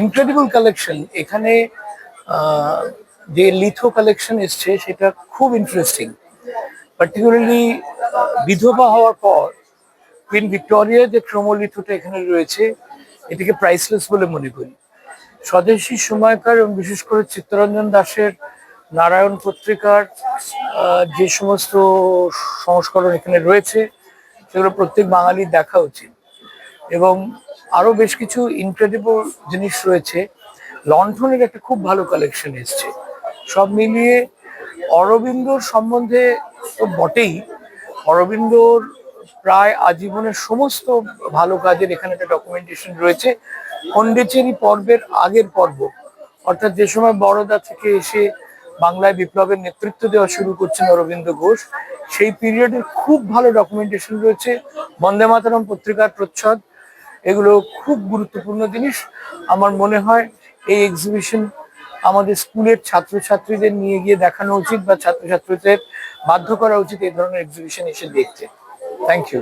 Incredible collection এখানে যে litho collection এসছে, সেটা খুব ইন্টারেস্টিং পার্টিকুলারলি বিধবা হওয়ার পর কুইন ভিক্টোরিয়া যে ক্রমলিথোটা এখানে রয়েছে, এটিকে প্রাইসলেস বলে মনে করি। স্বদেশী সময়কার এবং বিশেষ করে চিত্তরঞ্জন দাসের নারায়ণ পত্রিকার যে সমস্ত সংস্করণ এখানে রয়েছে, সেগুলো প্রত্যেক বাঙালির দেখা উচিত। এবং আরও বেশ কিছু ইনক্রেডিবল জিনিস রয়েছে। লন্ঠনের একটা খুব ভালো কালেকশন এসছে। সব মিলিয়ে অরবিন্দর সম্বন্ধে তো বটেই। অরবিন্দর প্রায় আজীবনের সমস্ত ভালো কাজের এখানে একটা ডকুমেন্টেশন রয়েছে। পন্ডিচেরি পর্বের আগের পর্ব। অর্থাৎ যে সময় বড়দা থেকে এসে বাংলায় বিপ্লবের নেতৃত্ব দেওয়া শুরু করছেন অরবিন্দ ঘোষ, সেই পিরিয়ডের খুব ভালো ডকুমেন্টেশন রয়েছে। বন্দে মাতরম পত্রিকার প্রচ্ছদ এগুলো খুব গুরুত্বপূর্ণ জিনিস। আমার মনে হয় এই এক্সিবিশন আমাদের স্কুলের ছাত্রছাত্রীদের নিয়ে গিয়ে দেখানো উচিত বা ছাত্রছাত্রীদের বাধ্য করা উচিত এই ধরনের এক্সিবিশন এসে দেখতে। Thank you